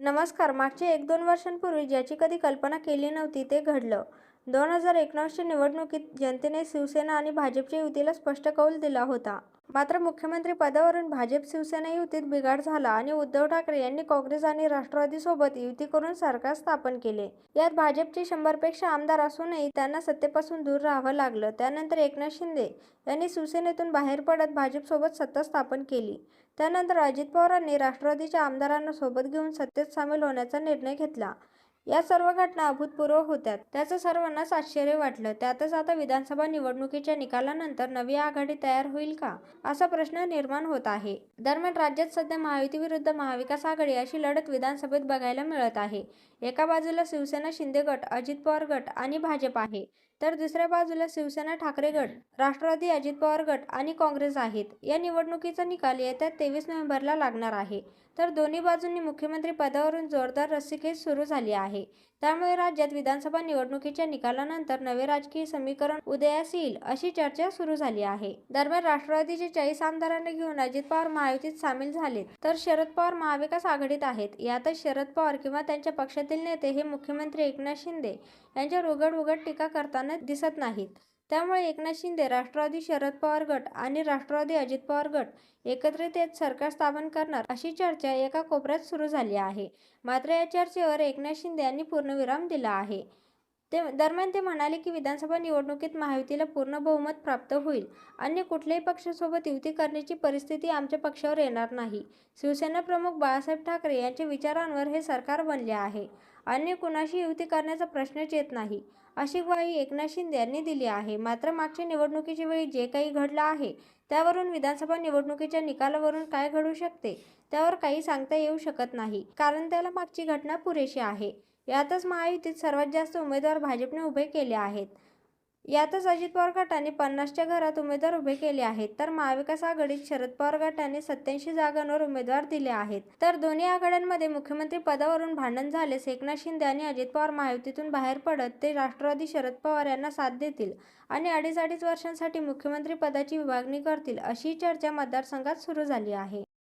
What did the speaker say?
नमस्कार मागच्या एक दोन वर्षांपूर्वी ज्याची कधी कल्पना केली नव्हती ते घडलं. दोन हजार एकोणीसच्या निवडणुकीत जनतेने शिवसेना आणि भाजपच्या युतीला स्पष्ट कौल दिला होता. मात्र मुख्यमंत्री पदावरून भाजप शिवसेना युतीत बिघाड झाला आणि उद्धव ठाकरे यांनी काँग्रेस आणि राष्ट्रवादीसोबत युती करून सरकार स्थापन केले. यात भाजपचे शंभरपेक्षा आमदार असूनही त्यांना सत्तेपासून दूर राहावं लागलं. त्यानंतर एकनाथ शिंदे यांनी शिवसेनेतून बाहेर पडत भाजपसोबत सत्ता स्थापन केली. त्यानंतर अजित पवारांनी राष्ट्रवादीच्या आमदारांना सोबत घेऊन सत्तेत सामील होण्याचा निर्णय घेतला. या सर्व घटना अभूतपूर्व होत्या त्याचं सर्वांनाच आश्चर्य वाटलं. त्यातच आता विधानसभा निवडणुकीच्या निकालानंतर नवी आघाडी तयार होईल का? असा प्रश्न निर्माण होत आहे. दरम्यान राज्यात सध्या महायुती विरुद्ध महाविकास आघाडी अशी लढत विधानसभेत बघायला मिळत आहे. एका बाजूला शिवसेना शिंदे गट अजित पवार गट आणि भाजप आहे. तर दुसऱ्या बाजूला शिवसेना ठाकरे गट राष्ट्रवादी अजित पवार गट आणि काँग्रेस आहेत. या निवडणुकीचा निकाल येत्या तेवीस नोव्हेंबरला लागणार आहे. तर दोन्ही बाजूंनी मुख्यमंत्री पदावरून जोरदार रस्सीखेच सुरू झाली आहे. त्यामुळे राज्यात विधानसभा निवडणुकीच्या निकालानंतर नवे राजकीय समीकरण उदयास येईल अशी चर्चा सुरू झाली आहे. दरम्यान राष्ट्रवादीचे चाळीस आमदारांना घेऊन अजित पवार महायुतीत सामील झालेत. तर शरद पवार महाविकास आघाडीत आहेत. यातच शरद पवार किंवा त्यांच्या पक्षातील नेते हे मुख्यमंत्री एकनाथ शिंदे यांच्यावर उघड उघड टीका करताना दिसत नाहीत. त्यामुळे एकनाथ शिंदे राष्ट्रवादी शरद पवार गट आणि राष्ट्रवादी अजित पवार गट एकत्रित येत सरकार स्थापन करणार अशी चर्चा एका कोपऱ्यात सुरू झाली आहे. मात्र या चर्चेवर एकनाथ शिंदे यांनी पूर्णविराम दिला आहे. ते दरम्यान ते म्हणाले की विधानसभा निवडणुकीत महायुतीला पूर्ण बहुमत प्राप्त होईल. अन्य कुठल्याही पक्षासोबत युती करण्याची परिस्थिती आमच्या पक्षावर येणार नाही. शिवसेना प्रमुख बाळासाहेब ठाकरे यांच्या विचारांवर हे सरकार बनले आहे. अन्य कुणाशी युती करण्याचा प्रश्नच येत नाही. अशी ग्वाही एकनाथ शिंदे यांनी दिली आहे. मात्र मागच्या निवडणुकीच्या वेळी जे काही घडलं आहे त्यावरून विधानसभा निवडणुकीच्या निकालावरून काय घडू शकते त्यावर काही सांगता येऊ शकत नाही. कारण त्याला मागची घटना पुरेशी आहे. यातच महायुतीत सर्वात जास्त उमेदवार भाजपने उभे केले आहेत. यातच अजित पवार गटाने पन्नासच्या घरात उमेदवार उभे केले आहेत. तर महाविकास आघाडीत शरद पवार गटाने सत्याऐंशी जागांवर उमेदवार दिले आहेत. तर दोन्ही आघाड्यांमध्ये मुख्यमंत्री पदावरून भांडण झाल्यास एकनाथ शिंदे आणि अजित पवार महायुतीतून बाहेर पडत ते राष्ट्रवादी शरद पवार यांना साथ देतील आणि अडीच अडीच वर्षांसाठी मुख्यमंत्री पदाची विभागणी करतील अशी चर्चा मतदारसंघात सुरू झाली आहे.